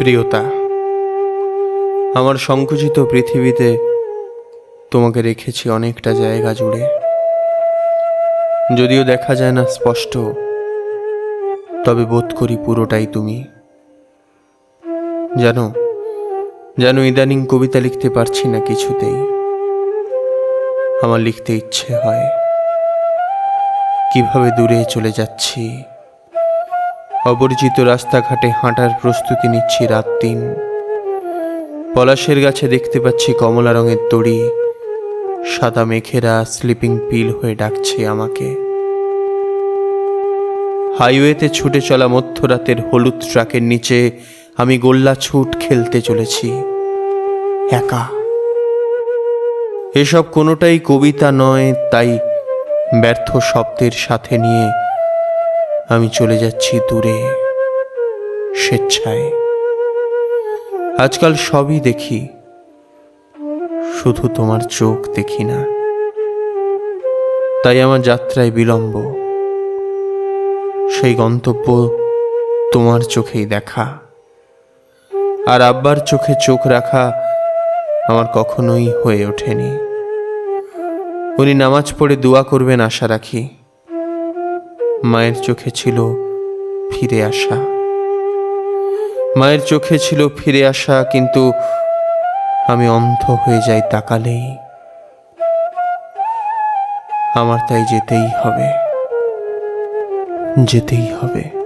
প্রিয়তা, আমার সংকুচিত পৃথিবীতে তোমাকে রেখেছি অনেকটা জায়গা জুড়ে। যদিও দেখা যায় না স্পষ্ট, তবে বোধ করি পুরোটাই তুমি। জানো, যেন ইদানিং কবিতা লিখতে পারছি না কিছুতেই। আমার লিখতে ইচ্ছে হয়, কীভাবে দূরে চলে যাচ্ছি। অপরিচিত রাস্তাঘাটে হাঁটার প্রস্তুতি নিচ্ছি রাত দিন। পলাশের গাছে দেখতে পাচ্ছি কমলা রঙের দড়ি। সাদা মেঘেরা স্লিপিং পিল হয়ে ডাকছে আমাকে। হাইওয়েতে ছুটে চলা মধ্যরাতের হলুদ ট্রাকের নিচে আমি গোল্লা ছুট খেলতে চলেছি। একা। এসব কোনোটাই কবিতা নয়, তাই ব্যর্থ শব্দের সাথে নিয়ে আমি চলে যাচ্ছি দূরে, স্বেচ্ছায়। আজকাল সবই দেখি, শুধু তোমার চোখ দেখি না। তাই আমার যাত্রায় বিলম্ব, সেই গন্তব্য তোমার চোখেই দেখা। আর আব্বার চোখে চোখ রাখা আমার কখনোই হয়ে ওঠেনি। উনি নামাজ পড়ে দোয়া করবেন আশা রাখি। মায়ের চোখে ছিল ফিরে আসা। মায়ের চোখে ছিল ফিরে আসা, কিন্তু আমি অন্ধ হয়ে যাই তাকালেই। আমার তাই যেতেই হবে। যেতেই হবে।